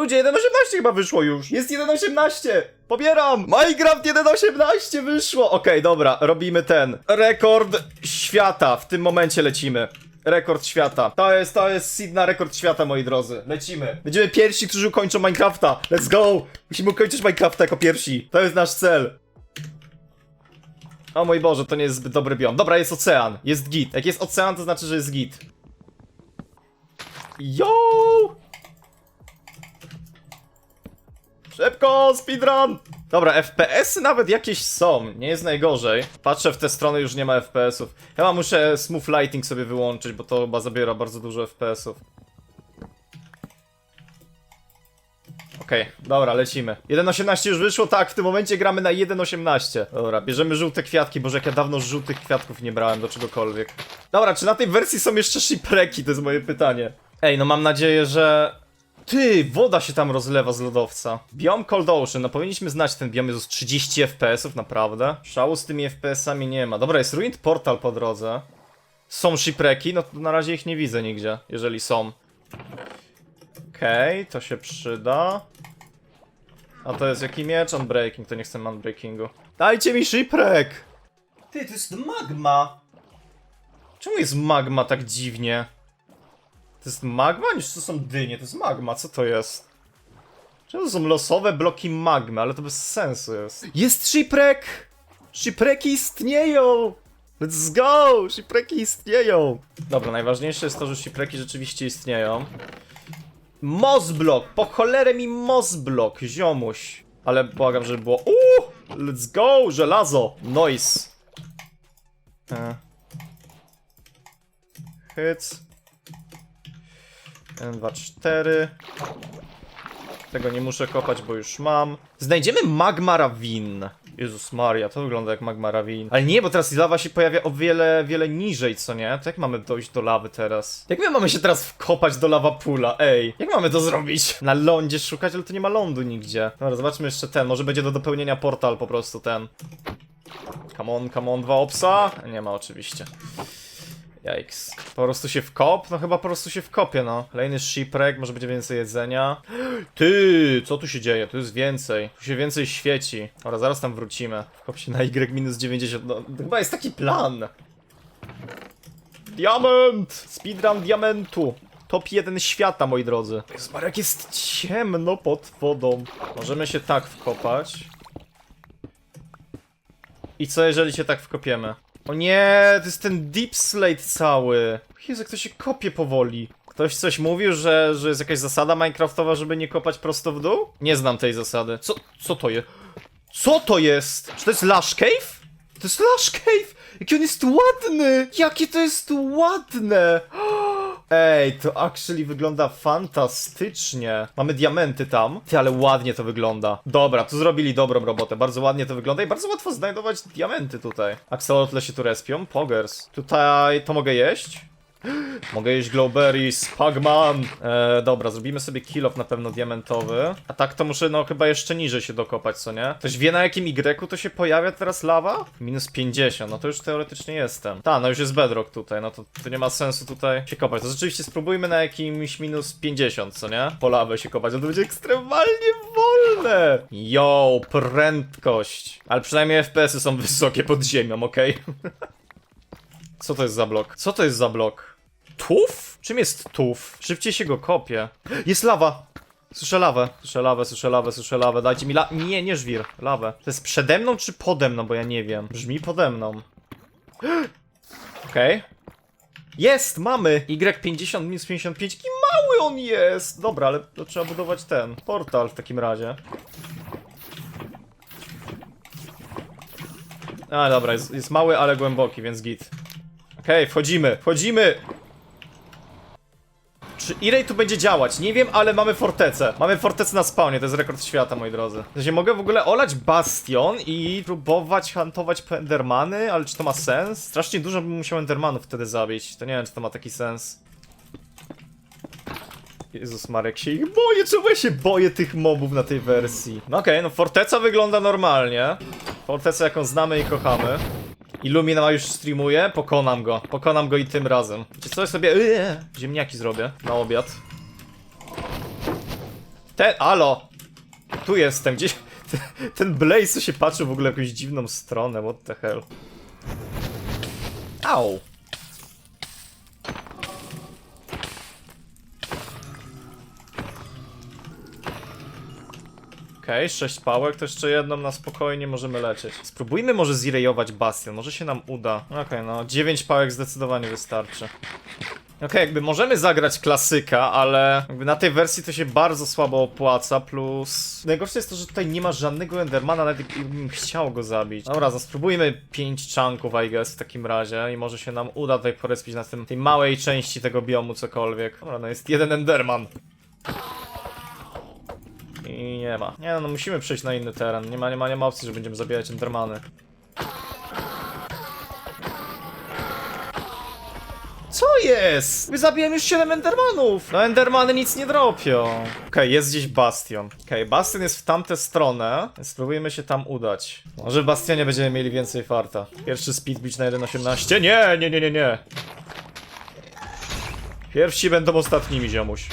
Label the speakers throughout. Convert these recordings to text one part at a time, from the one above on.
Speaker 1: Ludzie, 1.18 chyba wyszło już. Jest 1.18. Pobieram. Minecraft 1.18 wyszło. Okej, dobra, robimy ten. Rekord świata. W tym momencie lecimy. Rekord świata. To jest, to jest seed na rekord świata, moi drodzy. Lecimy. Będziemy pierwsi, którzy ukończą Minecrafta. Let's go. Musimy ukończyć Minecrafta jako pierwsi. To jest nasz cel. O mój Boże, to nie jest zbyt dobry biom. Dobra, jest ocean. Jest git. Jak jest ocean, to znaczy, że jest git. Yo! Szybko, speedrun! Dobra, FPS-y nawet jakieś są, nie jest najgorzej. Patrzę w te strony, już nie ma FPS-ów. Chyba muszę smooth lighting sobie wyłączyć, bo to chyba zabiera bardzo dużo FPS-ów. Okej, dobra, lecimy. 1.18 już wyszło, tak, w tym momencie gramy na 1.18. Dobra, bierzemy żółte kwiatki, boże jak ja dawno żółtych kwiatków nie brałem do czegokolwiek. Dobra, czy na tej wersji są jeszcze shipwrecki, to jest moje pytanie. Ej, no mam nadzieję, że... Ty, woda się tam rozlewa z lodowca. Biom Cold Ocean, no powinniśmy znać ten biom, jest 30 FPS-ów, naprawdę. Szału z tymi FPS-ami nie ma. Dobra, jest Ruined Portal po drodze. Są shipwrecki, no to na razie ich nie widzę nigdzie, jeżeli są. Okej, to się przyda. A to jest jaki miecz? Unbreaking, to nie chcę unbreakingu. Dajcie mi shipwreck! Ty, to jest magma! Czemu jest magma tak dziwnie? To jest magma? Niż to są dynie, to jest magma, co to jest? Czemu to są losowe bloki magmy, ale to bez sensu jest. Jest shipwreck! Shipwrecki istnieją! Let's go! Shipwrecki istnieją! Dobra, najważniejsze jest to, że shipwrecki rzeczywiście istnieją. Mozblok! Po cholerę mi Mozblok, ziomuś. Ale błagam, żeby było... Uuu! Let's go! Żelazo! Noise! E. Hyc. 1, 2, 4. Tego nie muszę kopać, bo już mam. Znajdziemy Magma Ravin. Jezus Maria, to wygląda jak Magma Ravin. Ale nie, bo teraz lawa się pojawia o wiele, wiele niżej, co nie? To jak mamy dojść do lawy teraz? Jak my mamy się teraz wkopać do lawa pula? Ej, jak mamy to zrobić? Na lądzie szukać, ale to nie ma lądu nigdzie. Dobra, zobaczmy jeszcze ten. Może będzie do dopełnienia portal po prostu ten. Come on, come on, dwa opsa? Nie ma oczywiście. Yikes. Po prostu się wkop? No chyba po prostu się wkopie, no. Kolejny shipwreck, może będzie więcej jedzenia. Ty, co tu się dzieje? Tu jest więcej. Tu się więcej świeci. Dobra, zaraz tam wrócimy. Wkop się na Y minus 90. No, chyba jest taki plan. Diament! Speedrun diamentu. Top 1 świata, moi drodzy. Maria, jak jest ciemno pod wodą. Możemy się tak wkopać. I co jeżeli się tak wkopiemy? O nie, to jest ten deep slate cały. Jezu, to się kopie powoli. Ktoś coś mówił, że, że jest jakaś zasada minecraftowa, żeby nie kopać prosto w dół? Nie znam tej zasady. Co, co to jest? Co to jest? Czy to jest Lush Cave? To jest Lush Cave! Jaki on jest ładny! Jakie to jest ładne! Ej, to actually wygląda fantastycznie. Mamy diamenty tam. Ty, ale ładnie to wygląda. Dobra, tu zrobili dobrą robotę. Bardzo ładnie to wygląda i bardzo łatwo znajdować diamenty tutaj. Axolotle się tu respią. Poggers. Tutaj to mogę jeść? Mogę jeść glowberries, Pugman. E, dobra, zrobimy sobie kill na pewno diamentowy. A tak to muszę no chyba jeszcze niżej się dokopać, co nie? Ktoś wie na jakim Y to się pojawia teraz lawa? Minus 50, no to już teoretycznie jestem. Ta, no już jest bedrock tutaj, no to, to nie ma sensu tutaj się kopać. To rzeczywiście spróbujmy na jakimś minus 50, co nie? Po lawę się kopać, no to będzie ekstremalnie wolne. Yo, prędkość. Ale przynajmniej FPS-y są wysokie pod ziemią, okej? Co to jest za blok? Co to jest za blok? Tuf? Czym jest tuf? Szybciej się go kopie. Jest lawa! Słyszę lawę, słyszę lawę, słyszę lawę, słyszę lawę. Dajcie mi la... Nie, nie żwir, lawę. To jest przede mną czy pode mną, bo ja nie wiem. Brzmi pode mną. Okej. Jest, mamy! Y50 minus 55. Jaki mały on jest! Dobra, ale to trzeba budować ten portal w takim razie. A, dobra, jest, jest mały, ale głęboki, więc git. Okej, wchodzimy, wchodzimy! Czy Irej tu będzie działać? Nie wiem, ale mamy fortecę. Mamy fortecę na spawnie, to jest rekord świata, moi drodzy. W sensie mogę w ogóle olać bastion i próbować hantować endermany, ale czy to ma sens? Strasznie dużo bym musiał endermanów wtedy zabić. To nie wiem, czy to ma taki sens. Jezus Marek się ich boję, czemu ja się boję tych mobów na tej wersji? No okej, no forteca wygląda normalnie. Forteca jaką znamy i kochamy. Illumina już streamuje, pokonam go. Pokonam go i tym razem. Wiecie co, ja sobie yy, ziemniaki zrobię na obiad. Ten, alo! Tu jestem, gdzieś... Ten Blaze się patrzy w ogóle w jakąś dziwną stronę, what the hell. Au! Okej, sześć pałek, to jeszcze jedną na spokojnie możemy lecieć. Spróbujmy może zirejować bastion, może się nam uda. Okej, no, dziewięć pałek zdecydowanie wystarczy. Okej, jakby możemy zagrać klasyka, ale jakby na tej wersji to się bardzo słabo opłaca, plus... Najgorsze jest to, że tutaj nie ma żadnego Endermana, nawet jakbym chciał go zabić. Dobra, no spróbujmy 5 chunków, I guess, w takim razie i może się nam uda tutaj porespić na tym, tej małej części tego biomu cokolwiek. Dobra, no jest jeden Enderman. I nie ma. Nie no, no musimy przejść na inny teren. Nie ma, nie ma, nie ma opcji, że będziemy zabijać Endermany. Co jest? My zabiłem już 7 Endermanów! No Endermany nic nie dropią. Okej, jest gdzieś Bastion. Okej, Bastion jest w tamtę stronę, więc spróbujemy się tam udać. Może w Bastionie będziemy mieli więcej farta. Pierwszy speed beach na 1.18. Nie, nie, nie, nie, nie. Pierwsi będą ostatnimi, ziomuś.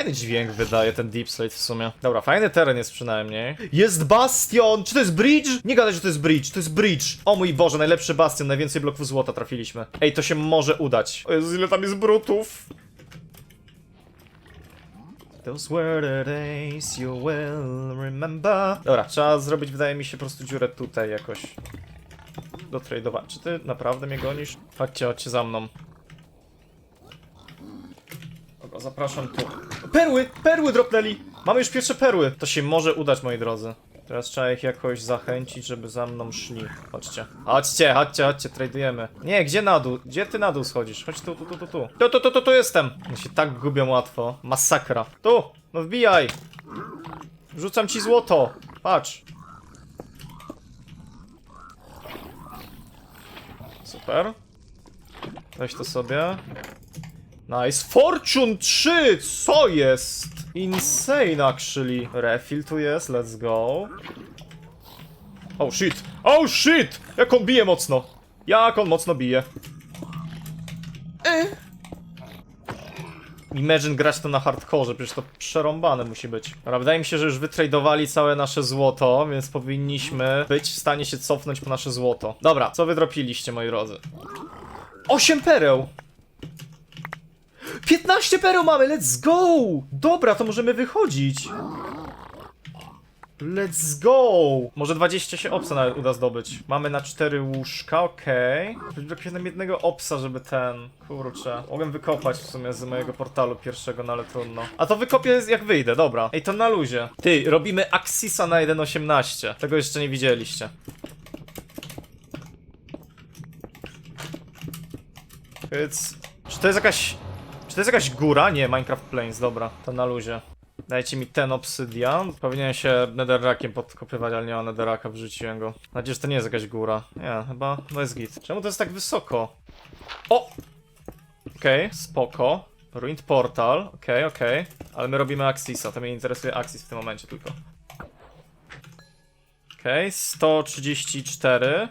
Speaker 1: Fajny dźwięk wydaje ten Deep Slate w sumie. Dobra, fajny teren jest przynajmniej. Jest bastion! Czy to jest bridge? Nie gadaj, że to jest bridge, to jest bridge. O mój Boże, najlepszy bastion, najwięcej bloków złota trafiliśmy. Ej, to się może udać. O Jezu, ile tam jest brutów. Those were the days you will remember. Dobra, trzeba zrobić, wydaje mi się, po prostu dziurę tutaj jakoś. Do tradeowania. Czy ty naprawdę mnie gonisz? Chodźcie, chodźcie za mną. Dobra, zapraszam tu. Perły! Perły dropnęli! Mamy już pierwsze perły! To się może udać, moi drodzy. Teraz trzeba ich jakoś zachęcić, żeby za mną szli. Chodźcie. Chodźcie, chodźcie, chodźcie, tradujemy. Nie, gdzie na dół? Gdzie ty na dół schodzisz? Chodź tu, tu, tu, tu, tu. Tu, tu, tu, tu, tu jestem! Oni się tak gubią łatwo. Masakra. Tu! No wbijaj! Rzucam ci złoto! Patrz. Super. Weź to sobie. Nice. Fortune 3! Co jest? Insane actually. Refill tu jest, let's go. Oh shit! Oh shit! Jak on bije mocno! Jak on mocno bije. Imagine grać to na hardkorze, przecież to przerąbane musi być. Dobra, wydaje mi się, że już wytradowali całe nasze złoto, więc powinniśmy być w stanie się cofnąć po nasze złoto. Dobra, co wydropiliście, moi drodzy? 8 pereł! 15 pereł mamy, let's go! Dobra, to możemy wychodzić. Let's go! Może 20 się opsa nawet uda zdobyć. Mamy na 4 łóżka, okej. Okay. Brakuje nam jednego opsa, żeby ten... Kurczę. Mogłem wykopać w sumie z mojego portalu pierwszego, no ale trudno. A to wykopię jak wyjdę, dobra. Ej, to na luzie. Ty, robimy Axisa na 1.18. Tego jeszcze nie widzieliście. It's... Czy to jest jakaś... Czy to jest jakaś góra? Nie, Minecraft Plains, dobra. To na luzie. Dajcie mi ten obsydian. Powinienem się netherrackiem podkopywać, ale nie ma netherracka, wrzuciłem go. Mam nadzieję, że to nie jest jakaś góra. Nie, chyba to jest git. Czemu to jest tak wysoko? O! Okej, okay, spoko. Ruined Portal, okej, okay, okej. Okay. Ale my robimy Axisa, to mnie interesuje Axis w tym momencie tylko. Okej, okay, 134.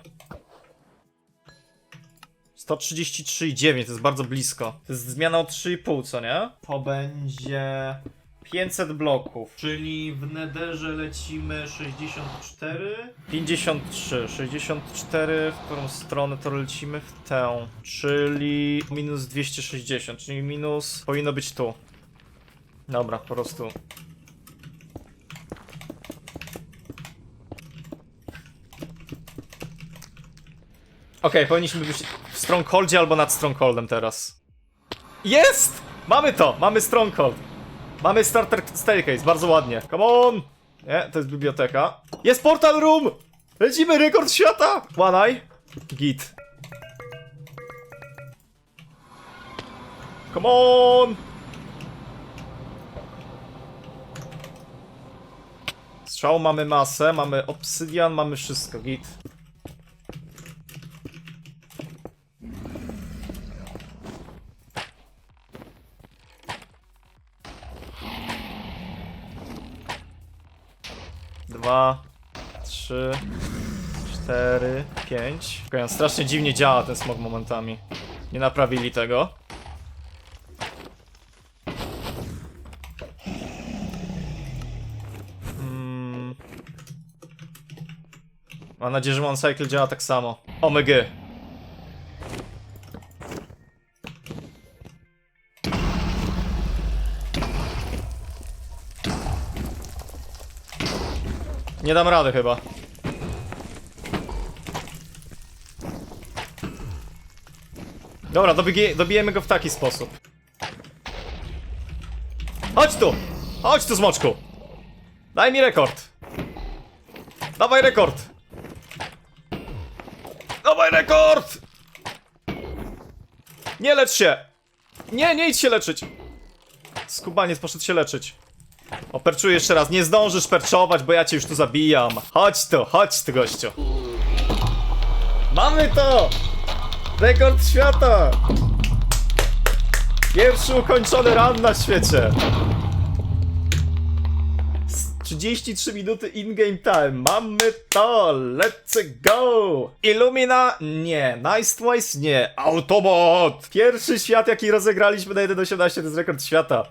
Speaker 1: 133,9 to jest bardzo blisko. To jest zmiana o 3,5, co nie? To będzie 500 bloków, czyli w nederze lecimy 64, 53, 64, w którą stronę to lecimy w tę, czyli minus 260, czyli minus powinno być tu. Dobra, po prostu. Okej, powinniśmy być w Strongholdzie albo nad Strongholdem teraz. Jest! Mamy to! Mamy Stronghold. Mamy starter staircase, bardzo ładnie. Come on! Nie, to jest biblioteka. Jest portal room! Lecimy, rekord świata! One. Git. Come on! Strzał mamy masę, mamy obsydian, mamy wszystko, git. dwa, trzy, cztery, pięć. Okay, strasznie dziwnie działa ten smog momentami. Nie naprawili tego. Hmm. Mam nadzieję, że One Cycle działa tak samo. Omg. Nie dam rady chyba. Dobra, dobiegi- dobijemy go w taki sposób. Chodź tu! Chodź tu, smoczku! Daj mi rekord! Dawaj rekord! Dawaj rekord! Nie lecz się! Nie, nie idź się leczyć! Skubaniec poszedł się leczyć. Operczuję jeszcze raz. Nie zdążysz perczować, bo ja cię już tu zabijam. Chodź tu, chodź tu, gościu. Mamy to! Rekord świata! Pierwszy ukończony run na świecie. S- 33 minuty in-game time. Mamy to! Let's go! Illumina? Nie. Nice Twice? Nie. Autobot! Pierwszy świat, jaki rozegraliśmy na 1.18 to jest rekord świata.